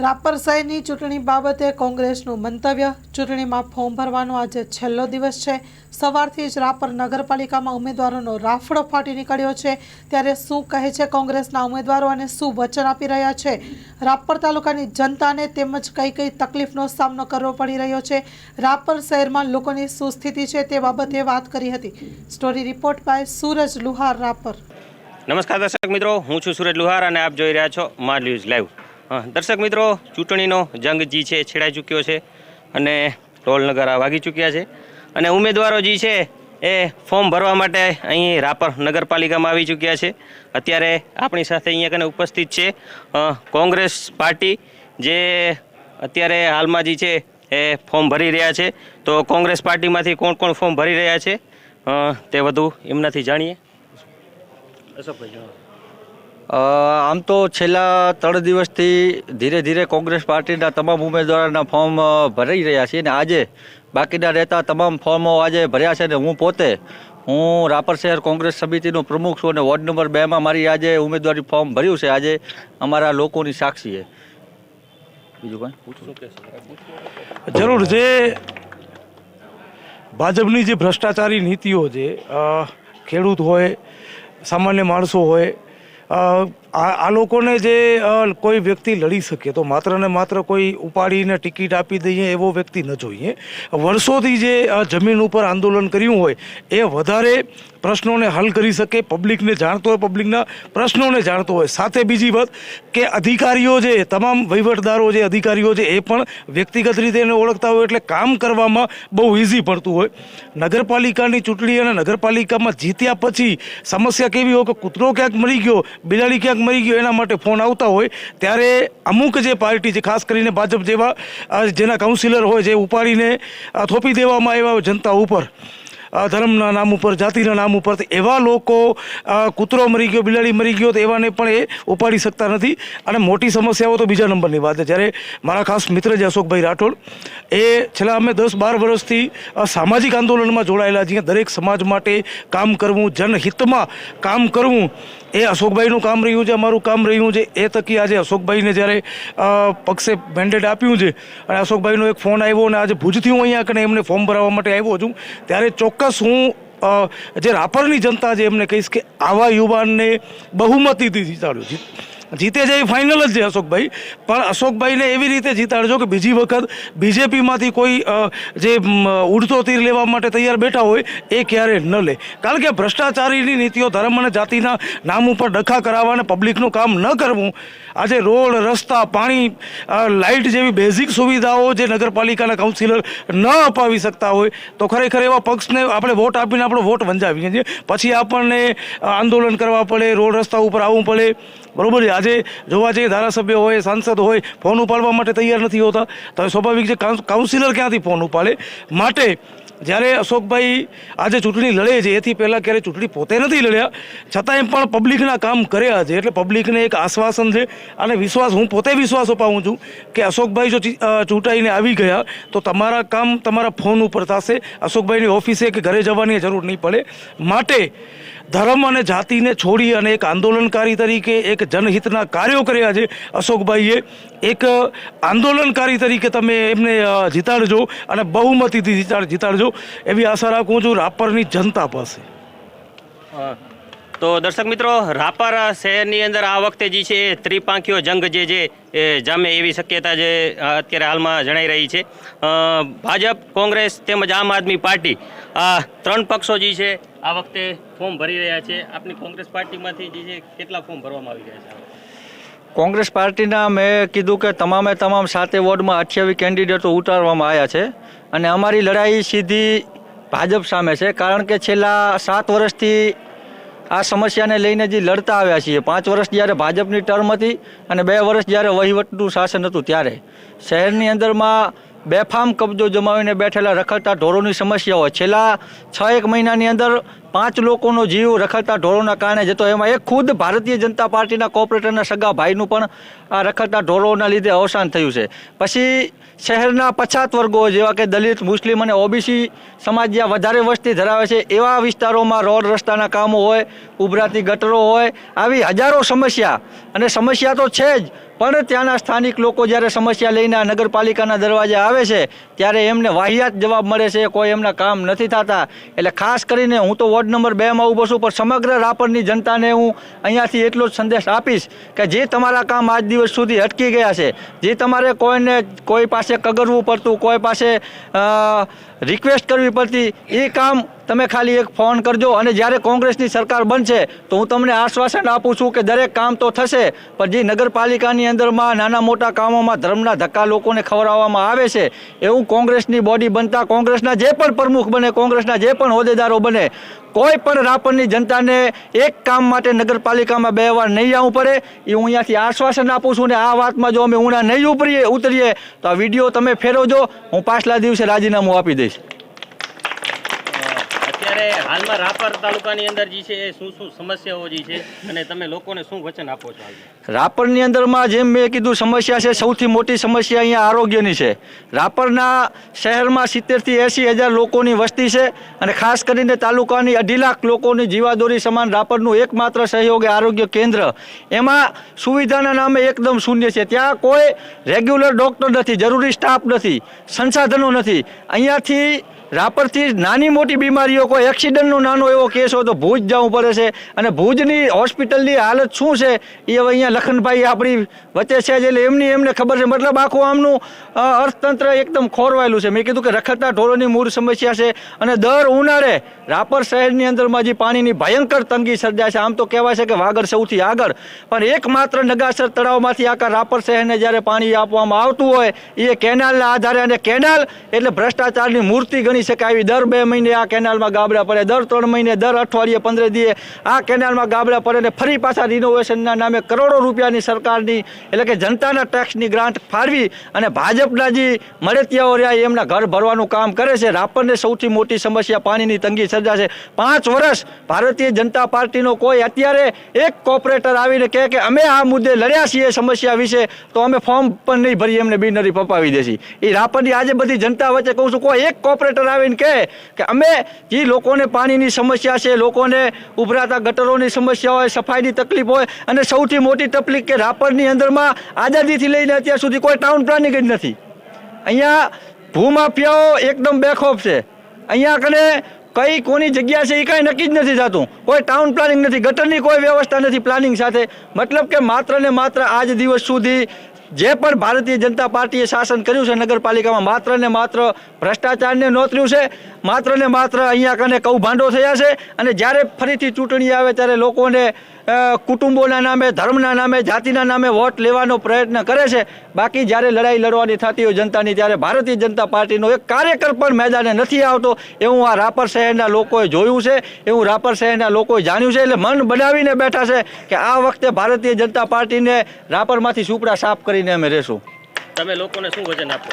રાપર શહેરની ચૂંટણી બાબતે કોંગ્રેસનું મંતવ્ય. ચૂંટણીમાં ફોર્મ ભરવાનો આજે છેલ્લો દિવસ છે. સવારથી જ રાપર નગરપાલિકામાં ઉમેદવારોનો રાફડો ફાટી નીકળ્યો છે. ત્યારે શું કહે છે કોંગ્રેસના ઉમેદવારો અને શું વચન આપી રહ્યા છે? રાપર તાલુકાની જનતાને તેમજ કઈ કઈ તકલીફનો સામનો કરવો પડી રહ્યો છે? રાપર શહેરમાં લોકોની શું સ્થિતિ છે તે બાબતે વાત કરી હતી. Story report by Suraj Luhar Rapar. નમસ્કાર દર્શક મિત્રો, હું છું સુરજ લુહાર અને આપ જોઈ રહ્યા છો મા ન્યૂઝ લાઈવ. દર્શક મિત્રો, ચૂંટણીનો જંગ જી છે, છેડાઈ ચૂક્યો છે અને ઢોલ નગારા વાગી ચૂક્યા છે. અને ઉમેદવારો જે છે એ ફોર્મ ભરવા માટે અહીં રાપર નગરપાલિકામાં આવી ચૂક્યા છે. અત્યારે આપણી સાથે અહીંયા કને ઉપસ્થિત છે કોંગ્રેસ પાર્ટી જે અત્યારે હાલમાં જે છે એ ફોર્મ ભરી રહ્યા છે. તો કોંગ્રેસ પાર્ટીમાંથી કોણ કોણ ફોર્મ ભરી રહ્યા છે? તે વધુ એમનાથી જાણીએ. અશોકભાઈ આમ તો છેલ્લા ત્રણ દિવસથી ધીરે ધીરે કોંગ્રેસ પાર્ટીના તમામ ઉમેદવારોના ફોર્મ ભરાઈ રહ્યા છે અને આજે બાકીના રહેતા તમામ ફોર્મો આજે ભર્યા છે અને હું પોતે હું રાપર શહેર કોંગ્રેસ સમિતિનો પ્રમુખ છું અને વોર્ડ નંબર બેમાં મારી આજે ઉમેદવારી ફોર્મ ભર્યું છે આજે અમારા લોકોની સાક્ષીએ બીજું કાંઈ? જરૂર જે ભાજપની જે ભ્રષ્ટાચારી નીતિઓ છે ખેડૂત હોય સામાન્ય માણસો હોય Uh, આ લોકોને જે કોઈ વ્યક્તિ લડી શકે, તો માત્ર ને માત્ર કોઈ ઉપાડીને ટિકિટ આપી દઈએ એવો વ્યક્તિ ન જોઈએ. વર્ષોથી જે જમીન ઉપર આંદોલન કર્યું હોય, એ વધારે પ્રશ્નોને હલ કરી શકે, પબ્લિકને જાણતો હોય, પબ્લિકના પ્રશ્નોને જાણતો હોય. સાથે બીજી વાત કે અધિકારીઓ જે, તમામ વહીવટદારો જે, અધિકારીઓ છે એ પણ વ્યક્તિગત રીતે એને ઓળખતા હોય, એટલે કામ કરવામાં બહુ ઇઝી પડતું હોય. નગરપાલિકાની ચૂંટણી અને નગરપાલિકામાં જીત્યા પછી સમસ્યા કેવી હોય કે કૂતરો ક્યાંક મરી ગયો, બિલાડી ક્યાંક મરી ગયો, એના માટે ફોન આવતા હોય, ત્યારે અમુક જે પાર્ટી છે, ખાસ કરીને ભાજપ જેવા જેના કાઉન્સિલર હોય, જે ઉપાડીને થોપી દેવામાં આવ્યા હોય જનતા ઉપર ધર્મના નામ ઉપર, જાતિના નામ ઉપર એવા લોકો કૂતરો મરી ગયો, બિલાડી મરી ગયો, તો એવાને પણ એ ઉપાડી શકતા નથી. અને મોટી સમસ્યાઓ તો બીજા નંબરની વાત છે. જ્યારે મારા ખાસ મિત્ર જે અશોકભાઈ રાઠોડ, એ છેલ્લા અમે દસ બાર વર્ષથી સામાજિક આંદોલનમાં જોડાયેલા છીએ. દરેક સમાજ માટે કામ કરવું, જનહિતમાં કામ કરવું એ અશોકભાઈનું કામ રહ્યું છે, અમારું કામ રહ્યું છે. એ તકી આજે અશોકભાઈને જ્યારે પક્ષે મેન્ડેટ આપ્યું છે અને અશોકભાઈનો એક ફોન આવ્યો અને આજે ભુજથી હું અહીંયા કને એમને ફોર્મ ભરાવવા માટે આવ્યો છું. ત્યારે ચોક્કસ હું જે રાપરની જનતા છે એમને કહીશ કે આવા યુવાનને બહુમતીથી જીતાડ્યું જીત જીતે છે એ ફાઇનલ જ છે અશોકભાઈ. પણ અશોકભાઈને એવી રીતે જીતાડજો કે બીજી વખત બીજેપીમાંથી કોઈ જે ઉડતો તીર લેવા માટે તૈયાર બેઠા હોય એ ક્યારે ન લે. કારણ કે ભ્રષ્ટાચારીની નીતિઓ ધર્મ અને જાતિના નામ ઉપર ડખા કરાવવા અને પબ્લિકનું કામ ન કરવું, આજે રોડ, રસ્તા, પાણી લાઇટ જેવી બેઝિક સુવિધાઓ જે નગરપાલિકાના કાઉન્સિલર ન અપાવી શકતા હોય, તો ખરેખર એવા પક્ષને આપણે વોટ આપીને આપણો વોટ વંચાવીએ છીએ. પછી આપણને આંદોલન કરવા પડે, રોડ રસ્તા ઉપર આવવું પડે બરોબર છે. આજે જોવા જઈએ ધારાસભ્ય હોય, સાંસદ હોય, ફોન ઉપાડવા માટે તૈયાર નથી હોતા. તો સ્વાભાવિક છે કાઉન્સિલર ક્યાંથી ફોન ઉપાડે? માટે જ્યારે અશોકભાઈ આજે ચૂંટણી લડે છે, એથી પહેલાં ક્યારેય ચૂંટણી પોતે નથી લડ્યા. છતાં એમ પણ પબ્લિકના કામ કર્યા છે, એટલે પબ્લિકને એક આશ્વાસન છે અને વિશ્વાસ, હું પોતે વિશ્વાસ અપાવું છું કે અશોકભાઈ જો ચૂંટાઈને આવી ગયા, તો તમારા કામ તમારા ફોન ઉપર થશે. અશોકભાઈની ઓફિસે કે ઘરે જવાની જરૂર નહીં પડે. માટે ધર્મ અને જાતિને છોડી અને એક આંદોલનકારી તરીકે એક જનહિતના કાર્યો કર્યા છે. અશોકભાઈએ એક આંદોલનકારી તરીકે તમે એમને જીતાડજો અને બહુમતીથી જીતાડ જીતાડજો. એવી આશા રાખું છું રાપરની જનતા પાસે. તો દર્શક મિત્રો, રાપર શહેરની અંદર આ વખતે જે છે એ ત્રિપાંખીયો જંગ જે છે, એ જામે એવી શક્યતા જે અત્યારે હાલમાં જણાઈ રહી છે. ભાજપ, કોંગ્રેસ તેમજ આમ આદમી પાર્ટી આ ત્રણ પક્ષો જે છે, આ વખતે ફોર્મ ભરી રહ્યા છે. આપની કોંગ્રેસ પાર્ટીમાંથી જે છે, કેટલા ફોર્મ ભરવામાં આવી રહ્યા છે? કોંગ્રેસ પાર્ટીના મેં કીધું કે તમામે તમામ સાતે વોર્ડમાં અઠ્યાવીસ કેન્ડિડેટો ઉતારવામાં આવ્યા છે અને અમારી લડાઈ સીધી ભાજપ સામે છે, કારણ કે છેલ્લા સાત વર્ષથી આ સમસ્યાને લઈને જે લડતા આવ્યા છીએ, પાંચ વર્ષ જ્યારે ભાજપની ટર્મ હતી અને બે વર્ષ જ્યારે વહીવટનું શાસન હતું ત્યારે. શહેરની અંદરમાં બેફામ કબજો જમાવીને બેઠેલા રખડતા ઢોરોની સમસ્યાઓ છેલ્લા છ એક મહિનાની અંદર પાંચ લોકોનો જીવ રખડતા ઢોરોના કારણે જતો એમાં એક ખુદ ભારતીય જનતા પાર્ટીના કોર્પોરેટરના સગા ભાઈનું પણ આ રખડતા ઢોરોના લીધે અવસાન થયું છે. પછી શહેરના પછાત વર્ગો જેવા કે દલિત, મુસ્લિમ અને ઓબીસી સમાજ જ્યાં વધારે વસ્તી ધરાવે છે, એવા વિસ્તારોમાં રોડ રસ્તાના કામો હોય, ઉભરાતી ગટરો હોય, આવી હજારો સમસ્યા અને સમસ્યા તો છે જ, પણ ત્યાંના સ્થાનિક લોકો જ્યારે સમસ્યા લઈને આ નગરપાલિકાના દરવાજે આવે છે, ત્યારે એમને વાહિયાત જવાબ મળે છે, કોઈ એમના કામ નથી થતા. એટલે ખાસ કરીને હું તો વોર્ડ નંબર બેમાં ઊભો છું. પણ સમગ્ર રાપરની જનતાને હું અહીંયાથી એટલો જ સંદેશ આપીશ કે જે તમારા કામ આજ દિવસ સુધી અટકી ગયા છે, જે તમારે કોઈને કોઈ પાસે કગરવું પડતું, કોઈ પાસે રિક્વેસ્ટ કરવી પડતી, એ કામ તમે ખાલી એક ફોન કરજો અને જ્યારે કોંગ્રેસની સરકાર બનશે તો હું તમને આશ્વાસન આપું છું કે દરેક કામ તો થશે, પણ જે નગરપાલિકાની અંદરમાં નાના મોટા કામોમાં ધર્મના ધક્કા લોકોને ખવડાવવામાં આવે છે, એવું કોંગ્રેસની બોડી બનતા કોંગ્રેસના જે પણ પ્રમુખ બને, કોંગ્રેસના જે પણ હોદ્દેદારો બને, કોઈ પણ રાપરની જનતાને એક કામ માટે નગરપાલિકામાં બે વાર નહીં આવવું પડે, એ હું અહીંયાથી આશ્વાસન આપું છું ને આ વાતમાં જો અમે ઉણા નહીં ઉપરીએ, ઉતરીએ, તો આ વીડિયો તમે ફેરવજો, હું પાછલા દિવસે રાજીનામું આપી દઈશ. અત્યારે હાલમાં રાપર તાલુકાની અંદર જે છે એ શું શું સમસ્યાઓ જે છે અને તમે લોકોને શું વચન આપો છો રાપરની અંદરમાં જેમ મેં કીધું, સમસ્યા છે, સૌથી મોટી સમસ્યા અહીંયા આરોગ્યની છે. રાપરના શહેરમાં સિત્તેરથી એંસી હજાર લોકોની વસ્તી છે અને ખાસ કરીને તાલુકાની અઢી લાખ લોકોની જીવાદોરી સમાન રાપરનું એકમાત્ર સહયોગી આરોગ્ય કેન્દ્ર. એમાં સુવિધાના નામે એકદમ શૂન્ય છે. ત્યાં કોઈ રેગ્યુલર ડૉક્ટર નથી, જરૂરી સ્ટાફ નથી, સંસાધનો નથી. અહીંયાથી રાપરથી નાની મોટી બીમારીઓ, કોઈ એક્સિડન્ટનો નાનો એવો કેસ હોય તો ભુજ જવું પડે છે. અને ભુજની હોસ્પિટલની હાલત શું છે? એ હવે અહીંયા લખનભાઈ આપણી વચ્ચે છે એટલે એમની એમને ખબર છે. મતલબ આખું આમનું અર્થતંત્ર એકદમ ખોરવાયેલું છે. મેં કીધું કે રખડતા ઢોરોની મૂળ સમસ્યા છે. અને દર ઉનાળે રાપર શહેરની અંદરમાં જે પાણીની ભયંકર તંગી સર્જાય છે, આમ તો કહેવાય છે કે વાગડ સૌથી આગળ. પણ એકમાત્ર નગાસર તળાવમાંથી આખા રાપર શહેરને જ્યારે પાણી આપવામાં આવતું હોય એ કેનાલના આધારે અને કેનાલ એટલે ભ્રષ્ટાચારની મૂર્તિ ગણી શકાય એવી દર બે મહિને આ કેનાલમાં ગાબડા પડે. દર ત્રણ મહિને, દર અઠવાડિયે, પંદર દીએ આ કેનાલમાં ગાબડા પડે ને ફરી પાછા રિનોવેશનના નામે કરોડો રૂપિયાની સરકારની, એટલે કે જનતાના ટેક્સની ગ્રાન્ટ ફાળવી અને ભાજપના જે મળતિયાઓ રહ્યા એમના ઘર ભરવાનું કામ કરે છે. રાપરને સૌથી મોટી સમસ્યા પાણીની તંગી સર્જાશે. પાંચ વર્ષ ભારતીય જનતા પાર્ટીનો કોઈ અત્યારે એક કોર્પોરેટર આવીને કહે કે અમે આ મુદ્દે લડ્યા છીએ સમસ્યા વિશે, તો અમે ફોર્મ પણ નહીં ભરી એમને બિનરી પપાવી દેશી. એ રાપરની આજે બધી જનતા વચ્ચે કહું છું, કોઈ એક કોર્પોરેટર આવીને કહે કે અમે જે લોકોને પાણીની સમસ્યા છે, લોકોને ઉભરાતા ગટરોની સમસ્યા હોય, સફાઈની તકલીફ હોય અને સૌથી મોટી તકલીફ કે રાપરની અંદરમાં આઝાદીથી લઈને અત્યાર સુધી કોઈ ટાઉન પ્લાનિંગ જ નથી. અહીંયા ભૂમાફિયાઓ એકદમ બેખોફ છે. અહીંયા કને કઈ કોની જગ્યા છે એ કાંઈ નક્કી જ નથી થતું. કોઈ ટાઉન પ્લાનિંગ નથી, ગટરની કોઈ વ્યવસ્થા નથી પ્લાનિંગ સાથે. મતલબ કે માત્ર ને માત્ર આજ દિવસ સુધી જે પણ ભારતીય જનતા પાર્ટીએ શાસન કર્યું છે નગરપાલિકામાં માત્ર ને માત્ર ભ્રષ્ટાચારને નોતર્યું છે માત્ર ને માત્ર અહીંયા કને કૌભાંડો થયા છે. અને જ્યારે ફરીથી ચૂંટણી આવે ત્યારે લોકોને કુટુંબોના નામે, ધર્મના નામે, જાતિના નામે વોટ લેવાનો પ્રયત્ન કરે છે. બાકી જ્યારે લડાઈ લડવાની થતી હોય જનતાની, ત્યારે ભારતીય જનતા પાર્ટીનો એક કાર્યકર પણ મેદાને નથી આવતો. એવું આ રાપર શહેરના લોકોએ જોયું છે. એવું રાપર શહેરના લોકોએ જાણ્યું છે. એટલે મન બનાવીને બેઠા છે કે આ વખતે ભારતીય જનતા પાર્ટીને રાપરમાંથી સુપડા સાફ કરીને અમે રહેશું. તમે લોકોને શું વચન આપો?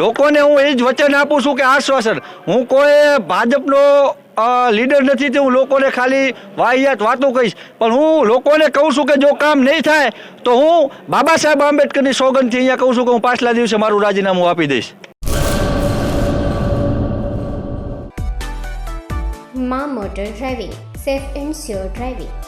લોકોને હું એ જ વચન આપું છું કે આશ્વાસન. હું કોઈ ભાજપનો લીડર નથી તે હું લોકોને ખાલી વાહિયાત વાતો કહીશ. પણ હું લોકોને કહું છું કે જો કામ નહીં થાય તો હું બાબા સાહેબ આંબેડકરની સોગંદથી અહીંયા કહું છું કે હું પાછલા દિવસે મારું રાજીનામું આપી દઈશ. મા motor driving safe and sure driving.